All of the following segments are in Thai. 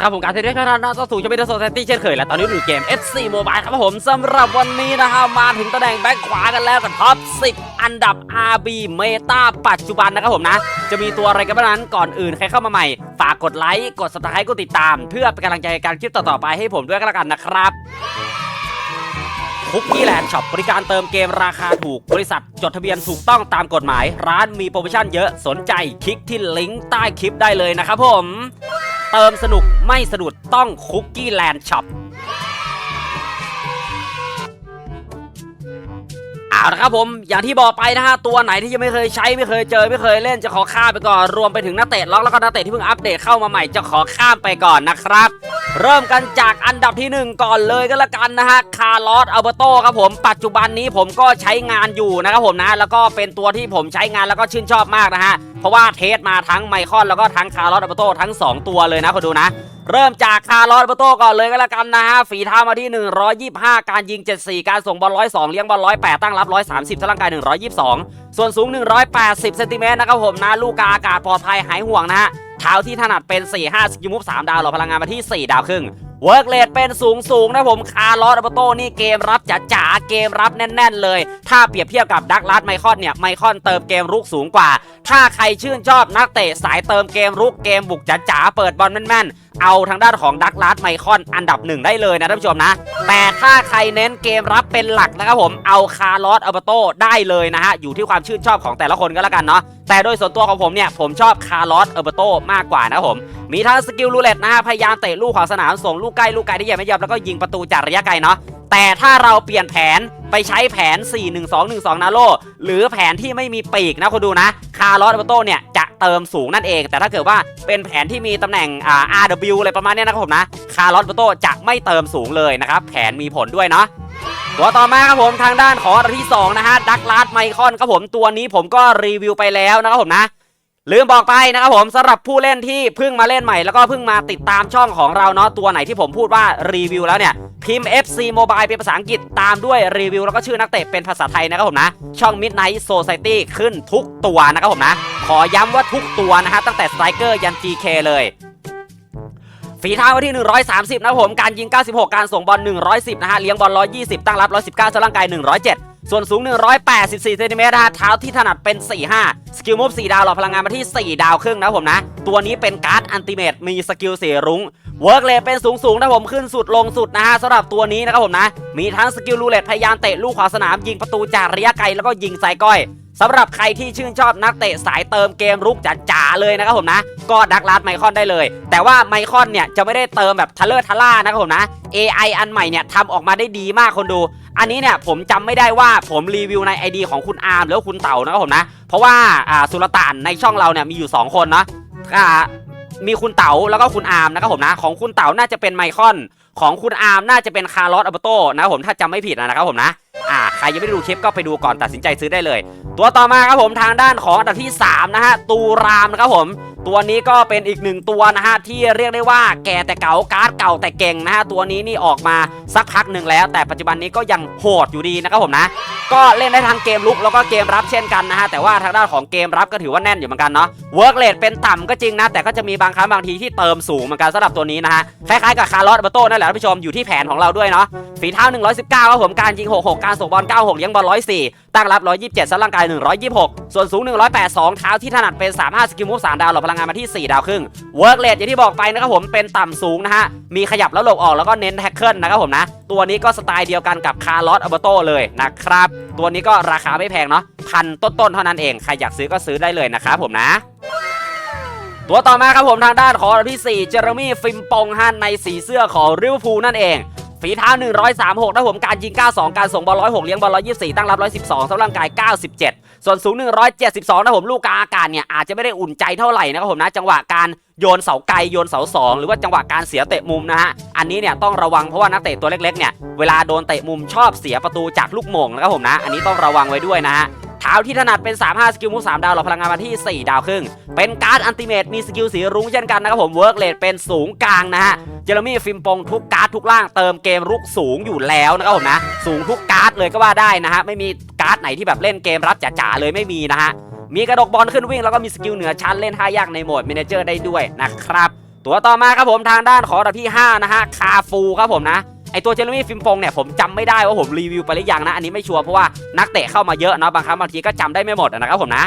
ครับผมการเทรดขนาดน่าจะสู่จะเป็นโซซตี้เช่นเคยและตอนนี้อยู่เกม FC Mobile ครับผมสำหรับวันนี้นะฮะมาถึงตำแหน่งแบ็คขวากันแล้วกับท็อป 10 อันดับ RB เมตาปัจจุบันนะครับผมนะ จะมีตัวอะไรกันบ้างนั้นก่อนอื่นใครเข้ามาใหม่ ฝากกดไลค์กด subscribe กดติดตาม เพื่อเป็นกำลังใจในการคลิปต่อๆไปให้ผมด้วยก็แล้วกันนะครับคุกกี้แลนด์ช็อปบริการเติมเกมราคาถูก บริษัทจดทะเบียนถูกต้องตามกฎหมาย ร้านมีโปรโมชั่นเยอะสนใจคลิกที่ลิงก์ใต้คลิปได้เลยนะครับผม เติมสนุกไม่สะดุดต้องคุกกี้แลนด์ช็อปเอาละครับผมอย่างที่บอกไปนะฮะตัวไหนที่ยังไม่เคยใช้ไม่เคยเจอไม่เคยเล่นจะขอข้ามไปก่อนรวมไปถึงนักเตะล็อกแล้วก็นักเตะที่เพิ่งอัปเดตเข้ามาใหม่จะขอข้ามไปก่อนนะครับ เริ่มกันจากอันดับที่ 1 ก่อนเลยก็แล้วกันนะฮะคาร์ลอสอัลเบโตครับผมปัจจุบันนี้ผมก็ใช้งานอยู่นะครับผมนะแล้วก็เป็นตัวที่ผมใช้งานแล้วก็ชื่นชอบมากนะฮะเพราะว่าเทสมาทั้งไมคอนแล้วก็ทั้งคาร์ลอสอัลเบโตทั้ง 2 ตัวเลยนะคุณดูนะเริ่มจากคาร์ลอสอัลเบโตก่อนเลยก็แล้วกันนะฮะ ฝีเท้ามาที่ 125 การยิง 74 การส่งบอล102เลี้ยงบอล108ตั้งรับ130ท่าร่างกาย 122 ส่วนสูง 180 เซนติเมตรนะครับผมนะ ลูกกาอากาศปลอดภัยหายห่วงนะฮะ เท้าที่ถนัดเป็น 4-5สกิลมูฟ3ดาวหลอพลังงานมาที่ 4 ดาวครึ่งเวิร์กเลดเป็นสูงสูงนะผมคาร์ลอสอัปโตนี่เกมรับจ๋าจ๋าเกมรับแน่น ๆ เลย ถ้าเปรียบเทียบกับดักลัสไมคอนเนี่ยไมคอนเติมเกมรุกสูงกว่า ถ้าใครชื่นชอบนักเตะสายเติมเกมรุกเกมบุกจ๋าจ๋าเปิดบอลแม่นๆ เอาทางด้านของดักลัสไมคอนอันดับหนึ่งได้เลยนะท่านผู้ชมนะ แต่ถ้าใครเน้นเกมรับเป็นหลักนะครับผมเอาคาร์ลอสอัลเบโตได้เลยนะฮะอยู่ที่ความชื่นชอบของแต่ละคนก็แล้วกันเนาะแต่โดยส่วนตัวของผมเนี่ยผมชอบคาร์ลอสอัลเบโตมากกว่านะผมมีทั้งสกิลรูเลตนะฮะพยายามเตะลูกขวางสนามส่งลูกใกล้ลูกไกลที่ยังไม่ยับแล้วก็ยิงประตูจากระยะไกลเนาะแต่ถ้าเราเปลี่ยนแผนไปใช้แผน 4-1-2-1-2 นาโล หรือแผนที่ไม่มีปีกนะคุณดูนะ คาร์ลอสอัลโตเนี่ย เติมสูงนั่นเอง แต่ถ้าเกิดว่าเป็นแผนที่มีตำแหน่งอ่า RW อะไรประมาณนี้นะครับผมนะคาร์ลอสอัลเบโตจะไม่เติมสูงเลยนะครับแผนมีผลด้วยเนาะตัวต่อมาครับผมทางด้านของอันดับที่2นะฮะดักลาดไมคอนครับผมตัวนี้ผมก็รีวิวไปแล้วนะครับผมนะ ลืมบอกไปนะครับผมสำหรับผู้เล่นที่เพิ่งมาเล่นใหม่ แล้วก็เพิ่งมาติดตามช่องของเราเนาะตัวไหนที่ผมพูดว่ารีวิวแล้วเนี่ย พิมพ์ FC Mobile เป็นภาษาอังกฤษตามด้วยรีวิว แล้วก็ชื่อนักเตะเป็นภาษาไทยนะครับผมนะ ช่อง Midnight Society ขึ้นทุกตัวนะครับผมนะ ขอย้ำว่าทุกตัวนะฮะตั้งแต่สไตรเกอร์ยัน GK เลยฝีเท้าที่ 130 นะครับผม การยิง 96 การส่งบอล 110 นะฮะ เลี้ยงบอล 120 ตั้งรับ 119สร่างกาย 107 ส่วนสูง 184เซนติเมตรนะเท้าที่ถนัดเป็น 45 สกิลมูฟ4ดาวหล่อพลังงานมาที่ 4 ดาวครึ่งนะผมนะ ตัวนี้เป็นการ์ดอันติเมตมีสกิลสีรุ้งเวิร์กเลทเป็นสูงสูงนะผมขึ้นสุดลงสุดนะฮะสำหรับตัวนี้นะครับผมนะ มีทั้งสกิลรูเลตพยายามเตะลูกขวาสนามยิงประตูจากระยะไกลแล้วก็ยิงไซก้อย สำหรับใครที่ชื่นชอบนักเตะสายเติมเกมรุกจ๋าๆเลยนะครับผมนะ ก็ดักลาดไมคอนได้เลย แต่ว่าไมคอนเนี่ยจะไม่ได้เติมแบบทัลเลอร์ทัลล่านะครับผมนะ AI อันใหม่เนี่ยทำออกมาได้ดีมากคนดู อันนี้เนี่ยผมจำไม่ได้ว่าผมรีวิวใน ID ของคุณอาร์มหรือว่าคุณเต่านะครับผมนะ เพราะว่าสุลต่านในช่องเราเนี่ยมีอยู่ 2 คนเนาะมีคุณเต๋าแล้วก็คุณอาร์มนะครับผมนะ ของคุณเต๋าน่าจะเป็นไมคอน ของคุณอาร์มน่าจะเป็นคาร์ลอสอัลเบโตนะครับผมถ้าจำไม่ผิดนะครับผมนะ อ่าใครยังไม่ได้ดูคลิปก็ไปดูก่อนตัดสินใจซื้อได้เลย ตัวต่อมาครับผมทางด้านของอันดับที่ 3 นะฮะตูรามนะครับผม ตัวนี้ก็เป็นอีกหนึ่งตัวนะฮะที่เรียกได้ว่าแก่แต่เก่าการ์ดเก่าแต่เก่งนะฮะตัวนี้นี่ออกมาสักพักหนึ่งแล้ว แต่ปัจจุบันนี้ก็ยังโหดอยู่ดีนะครับผมนะ ก็เล่นได้ทั้งเกมลุกแล้วก็เกมรับเช่นกันนะฮะแต่ว่าทางด้านของเกมรับก็ถือว่าแน่นอยู่เหมือนกันเนาะเวิร์กเลทเป็นต่ำก็จริงนะแต่ก็จะมีบางครั้งบางทีที่เติมสูงเหมือนกันสำหรับตัวนี้นะฮะคล้ายๆกับคาร์ลอสเบโต้นั่นแหละท่านผู้ชมอยู่ที่แผนของเราด้วยเนาะฝีเท้า 119ครับผมการยิง 66 การส่งบอล 96เลี้ยงบอล 104 ตั้งรับ 127สร่างกาย 126 ส่วนสูง 182 เท้าที่ถนัดเป็น 35 สกิลมูฟ3ดาวหล่อพลังงานมาที่ 4 ดาวครึ่งเวิร์กเลทอย่างที่บอกไปนะครับผมเป็นต่ำสูงนะฮะ มีขยับแล้วหลบออกแล้วก็เน้นแท็กเกิลนะครับผมนะ ตัวนี้ก็สไตล์เดียวกันกับคาร์ลอสอัลเบโตเลยนะครับ ตัวนี้ก็ราคาไม่แพงเนาะพันต้นๆเท่านั้นเอง ใครอยากซื้อก็ซื้อได้เลยนะครับผมนะตัวต่อมาครับผมทางด้านของอันที่ 4 เจอร์มี่ฟิมปงฮันในสีเสื้อของริวพูนั่นเอง ฝีเท้า 136นะผมการยิง 92 การส่งบอล106 เลี้ยงบอล124 ตั้งรับ 112สำหรับกาย 97 ส่วนสูง 172นะผมลูกกลางอากาศเนี่ยอาจจะไม่ได้อุ่นใจเท่าไหร่นะครับผมนะจังหวะการโยนเสาไกลโยนเสาสองหรือว่าจังหวะการเสียเตะมุมนะฮะอันนี้เนี่ยต้องระวังเพราะว่านักเตะตัวเล็กๆเนี่ยเวลาโดนเตะมุมชอบเสียประตูจากลูกโมงนะครับผมนะ อันนี้ต้องระวังไว้ด้วยนะฮะ เท้าที่ถนัดเป็น 35 สกิลมูฟ3ดาวหลอพลังงานมาที่ 4 ดาวครึ่ง เป็นการ์ดอันติเมตมีสกิลสีรุ้งเช่นกันนะครับผมเวิร์กเลทเป็นสูงกลางนะฮะ เจอร์มี่ฟิมปงทุกการ์ดทุกล่างเติมเกมรุกสูงอยู่แล้วนะครับผมนะ สูงทุกการ์ดเลยก็ว่าได้นะฮะ ไม่มีการ์ดไหนที่แบบเล่นเกมรับจ๋าๆเลยไม่มีนะฮะ มีกระดกบอลขึ้นวิ่งแล้วก็มีสกิลเหนือชั้นเล่นท่ายากในโหมดเมนเจอร์ได้ด้วยนะครับ ตัวต่อมาครับผมทางด้านของอันดับที่ 5 นะฮะ คาฟูครับผมนะ ไอตัวเจอร์มี่ฟิมฟงเนี่ยผมจำไม่ได้ว่าผมรีวิวไปหรือยังนะ อันนี้ไม่ชัวร์เพราะว่านักเตะเข้ามาเยอะเนาะบางครั้งบางทีก็จำได้ไม่หมดนะครับผมนะ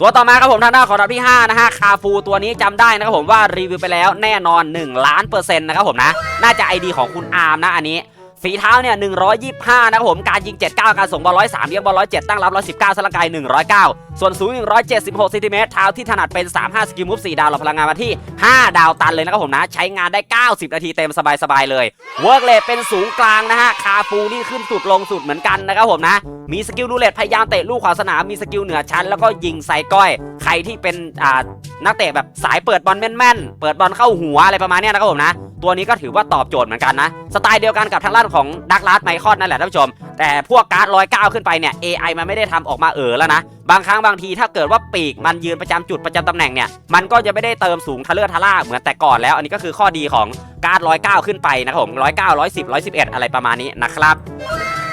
ตัวต่อมาครับผมทางด้านของอันดับที่5นะฮะคาฟูตัวนี้จำได้นะครับผมว่ารีวิวไปแล้วแน่นอน1ล้านเปอร์เซ็นต์นะครับผมนะ น่าจะไอดีของคุณอาร์มนะอันนี้ ฝีเท้าเนี่ย125 นะครับผมการยิง 79 การส่งบอล103เลี้ยงบอล107 ตั้งรับ 119สลังกาย109 ส่วนสูง 176เซนติเมตรเท้าที่ถนัดเป็น 35 สกิลมูฟ4ดาวหลอดพลังงานมาที่ 5 ดาวตันเลยนะครับผมนะ ใช้งานได้ 90 นาทีเต็มสบายๆเลยเวิร์กเลทเป็นสูงกลางนะฮะคาฟูนี่ขึ้นสุดลงสุดเหมือนกันนะครับผมนะมีสกิลดูเลตพยายามเตะลูกขวาสนามมีสกิลเหนือชั้นแล้วก็ยิงใส่ก้อย ใครที่เป็นอ่านักเตะแบบสายเปิดบอลแม่นๆเปิดบอลเข้าหัวอะไรประมาณนี้นะครับผมนะ ตัวนี้ก็ถือว่าตอบโจทย์เหมือนกันนะ สไตล์เดียวกันกับทางด้านของดักลาสไมคอนนั่นแหละท่านผู้ชม แต่พวกการ์ดร้อยเก้าขึ้นไปเนี่ย AI มันไม่ได้ทำออกมาเออแล้วนะ บางครั้งบางทีถ้าเกิดว่าปีกมันยืนประจำจุดประจำตำแหน่งเนี่ย มันก็จะไม่ได้เติมสูงทะเลอทะล่าเหมือนแต่ก่อนแล้ว อันนี้ก็คือข้อดีของการ์ดร้อยเก้าขึ้นไปนะครับผมร้อยเก้าร้อยสิบร้อยสิบเอ็ดอะไรประมาณนี้นะครับ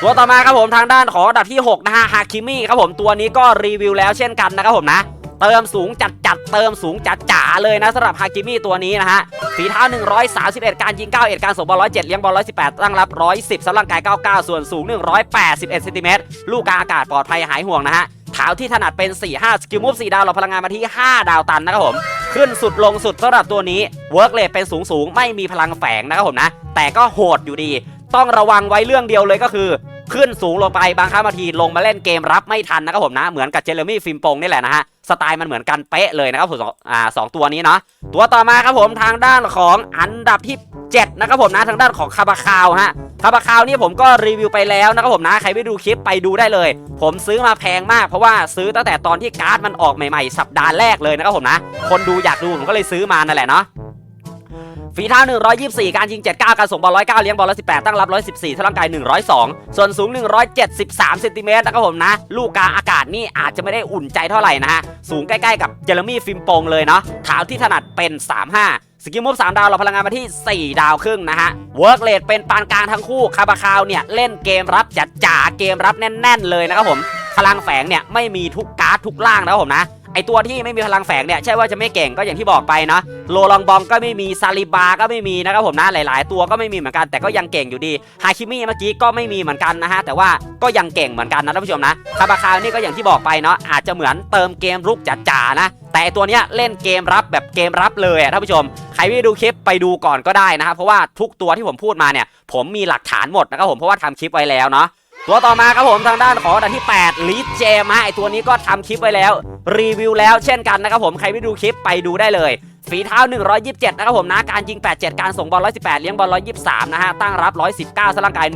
ตัวต่อมาครับผมทางด้านของอันดับที่6นะฮะฮาคิมิครับผมตัวนี้ก็รีวิวแล้วเช่นกันนะครับผมนะ เติมสูงจัดจัดเติมสูงจัดจ๋าเลยนะสำหรับฮาคิมิตัวนี้นะฮะฝีเท้า 131 การยิง91การส่งบอล107 เลี้ยงบอล118 ตั้งรับ 110สำหรับกาย 99 ส่วนสูง 181เซนติเมตรลูกกลางอากาศปลอดภัยหายห่วงนะฮะเท้าที่ถนัดเป็น 4-5 สกิลมูฟ 4 ดาวหลอพลังงานมาที่ 5 ดาวตันนะครับผม ขึ้นสุดลงสุดสำหรับตัวนี้เวิร์กเลทเป็นสูงสูงไม่มีพลังแฝงนะครับผมนะ แต่ก็โหดอยู่ดี ต้องระวังไว้เรื่องเดียวเลยก็คือ ขึ้นสูงลงไปบางครั้งบางทีลงมาเล่นเกมรับไม่ทันนะครับผมนะ เหมือนกับเจเรมี่ฟิมปงนี่แหละนะฮะสไตล์มันเหมือนกันเป๊ะเลยนะครับผมสองอ่าสองตัวนี้เนาะตัวต่อมาครับผมทางด้านของอันดับที่ 7 นะครับผมนะทางด้านของคาบาคาวฮะคาบาคาวนี่ผมก็รีวิวไปแล้วนะครับผมนะใครไม่ดูคลิปไปดูได้เลย ผมซื้อมาแพงมากเพราะว่าซื้อตั้งแต่ตอนที่การ์ดมันออกใหม่ๆ สัปดาห์แรกเลยนะครับผมนะ คนดูอยากดูผมก็เลยซื้อมานั่นแหละเนาะ ฝีเท้า 124 การยิง 79 การส่งบอล 109 เลี้ยงบอล 118 ตั้งรับ 114ทะลังกาย 102 ส่วนสูง 173เซนติเมตรนะครับผมนะ ลูกกาอากาศนี่อาจจะไม่ได้อุ่นใจเท่าไหร่นะฮะ สูงใกล้ๆกับเจเรมี่ฟิมโปงเลยเนาะเท้าที่ถนัดเป็น 35สกิลมูฟ3ดาวเราพลังงานมาที่ 4 ดาวครึ่งนะฮะเวิร์กเลทเป็นปานกลางทั้งคู่ คาบาคาวเนี่ย เล่นเกมรับจัดจ๋าเกมรับแน่น ๆ เลยนะครับผมพลังแฝงเนี่ย ไม่มีทุกการ์ดทุกล่างนะครับผมนะ ไอตัวที่ไม่มีพลังแฝงเนี่ยใช่ว่าจะไม่เก่งก็อย่างที่บอกไปนะโลลองบองก็ไม่มีซาลิบาก็ไม่มีนะครับผมนะหลาย ๆ ตัวก็ไม่มีเหมือนกันแต่ก็ยังเก่งอยู่ดีฮาคิมิเมื่อกี้ก็ไม่มีเหมือนกันนะฮะแต่ว่าก็ยังเก่งเหมือนกันนะท่านผู้ชมนะคาบาคาวนี่ก็อย่างที่บอกไปเนาะอาจจะเหมือนเติมเกมรุกจ๋าๆนะแต่ตัวเนี้ยเล่นเกมรับแบบเกมรับเลยท่านผู้ชม ใครไม่ด้ดูคลิปไปดูก่อนก็ได้นะครับเพราะว่าทุกตัวที่ผมพูดมาเนี่ย ผมมีหลักฐานหมดนะครับผมเพราะว่าทำคลิปไว้แล้วเนาะ ตัวต่อมาครับผมทางด้านของอันดับที่8ลีดเจมฮะไอตัวนี้ก็ทำคลิปไว้แล้ว รีวิวแล้วเช่นกันนะครับผมใครไม่ดูคลิปไปดูได้เลยฝีเท้า 127 นะครับผมนะ การยิง 87 การส่งบอล 118 เลี้ยงบอล 123 นะฮะ ตั้งรับ 119สร่างกาย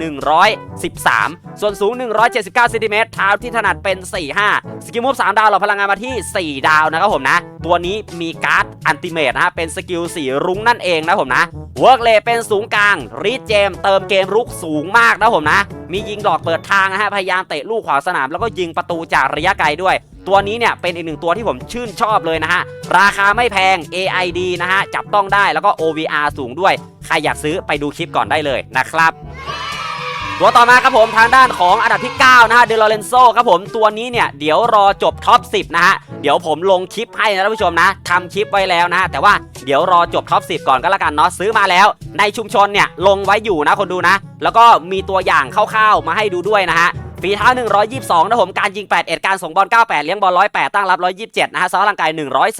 113 ส่วนสูง 179เซนติเมตรเท้าที่ถนัดเป็น 45 สกิลมูฟ3ดาวเราพลังงานมาที่ 4 ดาวนะครับผมนะ ตัวนี้มีการ์ดอันติเมตนะฮะ เป็นสกิลสีรุ้งนั่นเองนะผมนะ เวิร์กเลเป็นสูงกลางรีดเจม เติมเกมรุกสูงมากนะผมนะมียิงหลอกเปิดทางนะฮะพยายามเตะลูกขวาสนามแล้วก็ยิงประตูจากระยะไกลด้วย ตัวนี้เนี่ยเป็นอีกหนึ่งตัวที่ผมชื่นชอบเลยนะฮะราคาไม่แพง AID นะฮะจับต้องได้แล้วก็ OVR สูงด้วย ใครอยากซื้อไปดูคลิปก่อนได้เลยนะครับ ตัวต่อมาครับผมทางด้านของอันดับที่ 9 นะฮะเดลอเรนโซครับผมตัวนี้เนี่ยเดี๋ยวรอจบท็อป 10 นะฮะ เดี๋ยวผมลงคลิปให้นะท่านผู้ชมนะทำคลิปไว้แล้วนะฮะ แต่ว่าเดี๋ยวรอจบท็อป 10 ก่อนก็แล้วกันเนาะซื้อมาแล้ว ในชุมชนเนี่ยลงไว้อยู่นะคนดูนะ แล้วก็มีตัวอย่างคร่าวๆมาให้ดูด้วยนะฮะฝีเท้า 122 นะผม การยิง 81 การส่งบอล 98 เลี้ยงบอล 108 ตั้งรับ 127 นะฮะซ้อมร่างกาย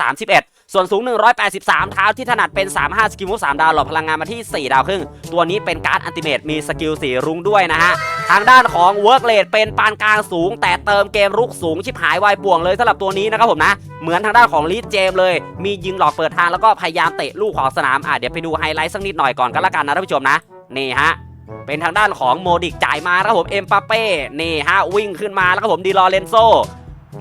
131 ส่วนสูง 183 เท้าที่ถนัดเป็น 35 สกิลมูฟ3ดาวหลอดพลังงานมาที่ 4 ดาวครึ่ง ตัวนี้เป็นการ์ดอันติเมตมีสกิลสีรุ้งด้วยนะฮะ ทางด้านของเวิร์กเลดเป็นปานกลางสูง แต่เติมเกมรุกสูงชิบหายวายป่วงเลยสำหรับตัวนี้นะครับผมนะ เหมือนทางด้านของลีดเจมเลย มียิงหลอกเปิดทางแล้วก็พยายามเตะลูกของสนามอะเดี๋ยวไปดูไฮไลท์สักนิดหน่อยก่อนก็แล้วกันนะท่านผู้ชมนะนี่ฮะเป็นทางด้านของโมดิกจ่ายมาแล้วครับผมเอ็มปาเป้นี่ฮะวิ่งขึ้นมาแล้วครับผมดีลอเรนโซ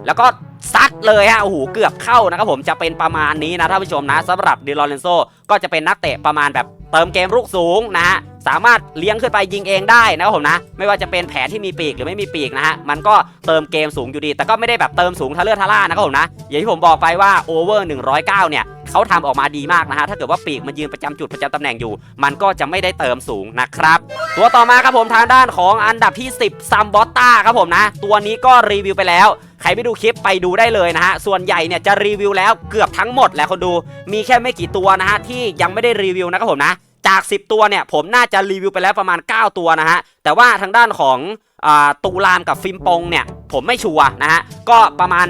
แล้วก็ ซัดเลยฮะโอ้โหเกือบเข้านะครับผมจะเป็นประมาณนี้นะท่านผู้ชมนะสำหรับดิลอเรนโซก็จะเป็นนักเตะประมาณแบบเติมเกมรุกสูงนะฮะ สามารถเลี้ยงขึ้นไปยิงเองได้นะครับผมนะ ไม่ว่าจะเป็นแผนที่มีปีกหรือไม่มีปีกนะฮะมันก็เติมเกมสูงอยู่ดี แต่ก็ไม่ได้แบบเติมสูงทะเลือทะล่านะครับผมนะอย่างที่ผมบอกไปว่าโอเวอร์109 เนี่ยเขาทำออกมาดีมากนะฮะ ถ้าเกิดว่าปีกมันยืนประจำจุดประจำตำแหน่งอยู่ มันก็จะไม่ได้เติมสูงนะครับ ตัวต่อมาครับผมทางด้านของอันดับที่ 10ซัมบอตตาครับผมนะ ตัวนี้ก็รีวิวไปแล้วใครไม่ดูคลิปไปดูได้เลยนะฮะ ส่วนใหญ่เนี่ยจะรีวิวแล้วเกือบทั้งหมดแหละคนดู มีแค่ไม่กี่ตัวนะฮะที่ยังไม่ได้รีวิวนะครับผมนะ จาก 10 ตัวเนี่ย ผมน่าจะรีวิวไปแล้วประมาณ 9 ตัวนะฮะ แต่ว่าทางด้านของอตูรามกับฟิมปงเนี่ย ผมไม่ชัวร์นะฮะ ก็ประมาณ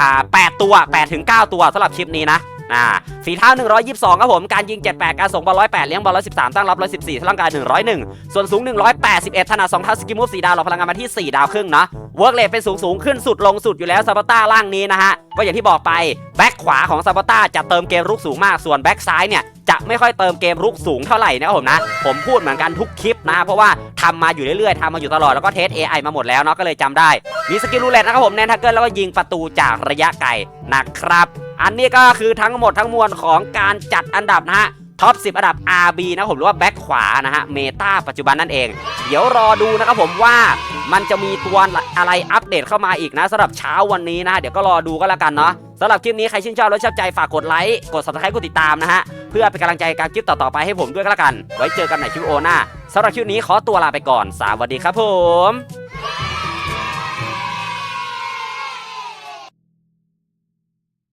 8ตัว8ถึง9ตัวสำหรับคลิปนี้นะ อ่าฝีเท้า 122 ครับผม การยิง 78 การส่งบอล108 เลี้ยงบอล113 ตั้งรับ 114พลังกาย 101 ส่วนสูง 181 ถนัด2เท้าสกิมูฟ4ดาวเราพลังงานมาที่ 4 ดาวครึ่งเนาะเวิร์กเลทเป็นสูงสูงขึ้นสุดลงสุดอยู่แล้วซาบาต้าล่างนี้นะฮะ ก็อย่างที่บอกไป แบ็คขวาของซาบาต้าจะเติมเกมรุกสูงมาก ส่วนแบ็คซ้ายเนี่ยจะไม่ค่อยเติมเกมรุกสูงเท่าไหร่นะครับผมนะ ผมพูดเหมือนกันทุกคลิปนะ เพราะว่าทำมาอยู่เรื่อยๆทำมาอยู่ตลอดแล้วก็เทส AI มาหมดแล้วเนาะก็เลยจำได้ มีสกิลรูเล็ตนะครับผมแนนทักเกิลแล้วก็ยิงประตูจากระยะไกลนะครับ อันนี้ก็คือทั้งหมดทั้งมวลของการจัดอันดับนะฮะท็อป 10 อันดับ RB นะผมหรือว่าแบ็คขวานะฮะเมตาปัจจุบันนั่นเอง เดี๋ยวรอดูนะครับผมว่ามันจะมีตัวอะไรอัปเดตเข้ามาอีกนะสำหรับเช้าวันนี้นะ เดี๋ยวก็รอดูก็แล้วกันเนาะสำหรับคลิปนี้ใครชื่นชอบและชอบใจฝากกดไลค์กด subscribe กดติดตามนะฮะ เพื่อเป็นกำลังใจการคลิปต่อๆไปให้ผมด้วยก็แล้วกัน ไว้เจอกันในคลิปโอหน้าสำหรับคลิปนี้ขอตัวลาไปก่อนสวัสดีครับผม